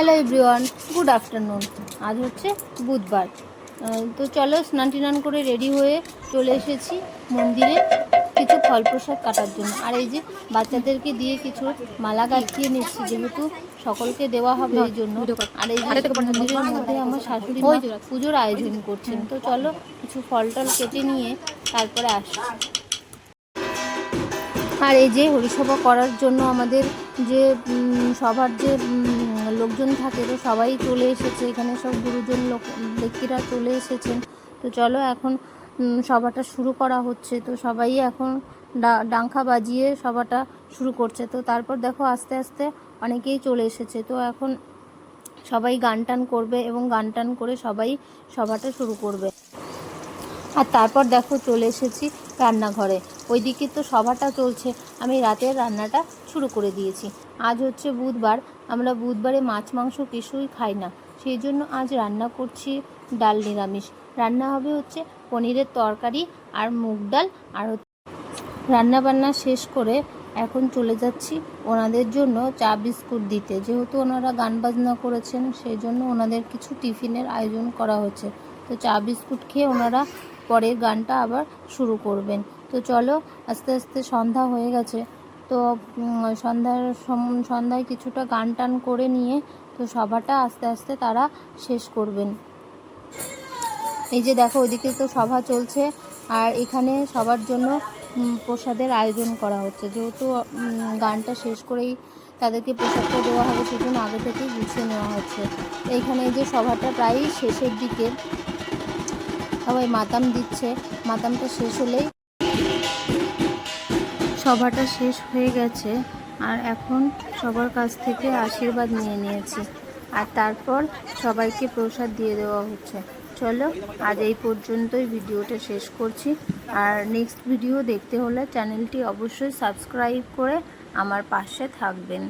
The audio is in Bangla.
হ্যালো এভরিওয়ান গুড আফটারনুন আজ হচ্ছে বুধবার। তো চলো স্নান টিনান করে রেডি হয়ে চলে এসেছি মন্দিরে কিছু ফল প্রসাদ কাটার জন্য। আর এই যে বাচ্চাদেরকে দিয়ে কিছু মালা গাঁথিয়ে নিচ্ছি যেহেতু সকলকে দেওয়া হবে এই জন্য। আর এই মন্দিরের মধ্যে আমার শাশুড়ি পুজোর আয়োজন করছেন। তো চলো কিছু ফল টল কেটে নিয়ে তারপরে আসছি। আর এই যে হরিসভা করার জন্য আমাদের যে সবার যে লোকজন থাকে, তো সবাই চলে এসেছে। এখানে সব গুরুজন লোক, ব্যক্তিরা চলে এসেছেন। তো চলো এখন সভাটা শুরু করা হচ্ছে। তো সবাই এখন ডা- ডাংখা বাজিয়ে সভাটা শুরু করছে। তো তারপর দেখো আস্তে আস্তে অনেকেই চলে এসেছে। তো এখন সবাই গান টান করবে এবং গান টান করে সবাই সভাটা শুরু করবে। আর তারপর দেখো চলে এসেছি রান্নাঘরে। ওইদিকে তো সভাটা চলছে। আমি রাতের রান্নাটা শুরু করে দিয়েছি। আজ হচ্ছে বুধবার। আমরা বুধবারে মাছ, মাংস কিছুই খাই না। সেই জন্য আজ রান্না করছি ডাল নিরামিষ। রান্না হবে হচ্ছে পনিরের তরকারি আর মুগ ডাল আর রান্না বান্না শেষ করে এখন চলে যাচ্ছি ওনাদের জন্য চা বিস্কুট দিতে। যেহেতু ওনারা গান বাজনা করেছেন, সেই জন্য ওনাদের কিছু টিফিনের আয়োজন করা হচ্ছে। তো চা বিস্কুট খেয়ে ওনারা পরের গানটা আবার শুরু করবেন। তো চলো, আস্তে আস্তে সন্ধ্যা হয়ে গেছে। তো সন্ধ্যার সন্ধ্যায় কিছুটা গান টান করে নিয়ে তো সভাটা আস্তে আস্তে তারা শেষ করবেন। এই যে দেখো ওইদিকে তো সভা চলছে আর এখানে সবার জন্য প্রসাদের আয়োজন করা হচ্ছে। যেহেতু গানটা শেষ করেই তাদেরকে প্রসাদটা দেওয়া হবে, সেজন্য আগে থেকেই গুছিয়ে নেওয়া হচ্ছে। এইখানে এই যে সভাটা প্রায়ই শেষের দিকে সবাই মাতাম দিচ্ছে। মাতামটা শেষ হলেই সভাটা শেষ হয়ে গেছে। আর এখন সবার কাছ থেকে আশীর্বাদ নিয়ে নিয়েছি। আর তারপর সবাইকে প্রসাদ দিয়ে দেওয়া হচ্ছে। চলো, আজ এই পর্যন্তই ভিডিওটা শেষ করছি। আর নেক্সট ভিডিও দেখতে হলে চ্যানেলটি অবশ্যই সাবস্ক্রাইব করে আমার পাশে থাকবেন।